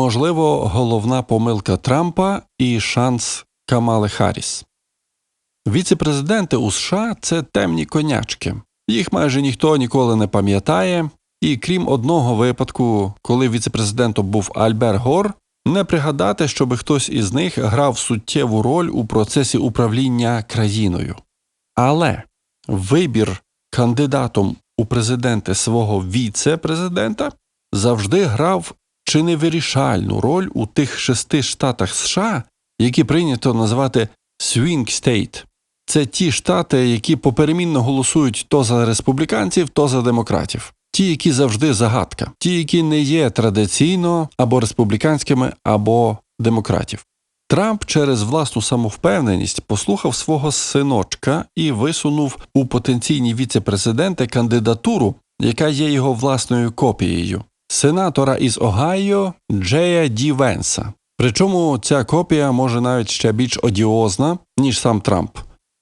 Можливо, головна помилка Трампа і шанс Камали Харріс. Віце-президенти у США це темні конячки. Їх майже ніхто ніколи не пам'ятає, і крім одного випадку, коли віце-президентом був Альбер Гор, не пригадати, щоби хтось із них грав суттєву роль у процесі управління країною. Але вибір кандидатом у президенти свого віце-президента завжди грав чи не вирішальну роль у тих шести штатах США, які прийнято називати Swing State. Це ті штати, які поперемінно голосують то за республіканців, то за демократів. Ті, які завжди загадка, ті, які не є традиційно або республіканськими, або демократів. Трамп через власну самовпевненість послухав свого синочка і висунув у потенційні віце-президенти кандидатуру, яка є його власною копією сенатора із Огайо Джея Ді Венса. Причому ця копія може навіть ще більш одіозна, ніж сам Трамп.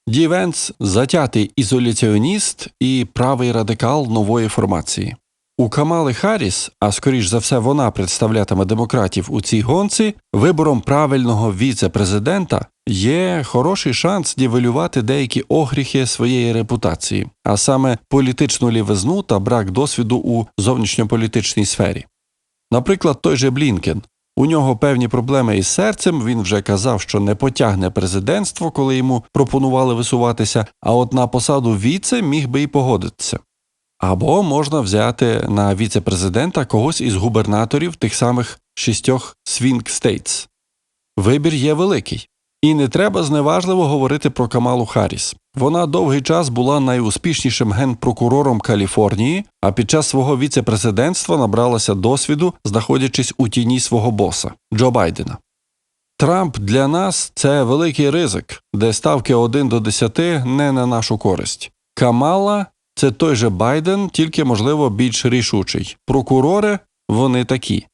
Ді Венс затятий ізоляціоніст і правий радикал нової формації. У Камали Харріс, а скоріш за все вона представлятиме демократів у цій гонці, вибором правильного віце-президента є хороший шанс нівелювати деякі огріхи своєї репутації, а саме політичну лівизну та брак досвіду у зовнішньополітичній сфері. Наприклад, той же Блінкен. У нього певні проблеми із серцем. Він вже казав, що не потягне президентство, коли йому пропонували висуватися, а от на посаду віце міг би і погодитися. Або можна взяти на віце-президента когось із губернаторів тих самих шістьох Swing States. Вибір є великий. І не треба зневажливо говорити про Камалу Харріс. Вона довгий час була найуспішнішим генпрокурором Каліфорнії, а під час свого віце-президентства набралася досвіду, знаходячись у тіні свого боса Джо Байдена. Трамп для нас це великий ризик, де ставки 1 до 10 не на нашу користь. Камала це той же Байден, тільки, можливо, більш рішучий. Прокурори вони такі.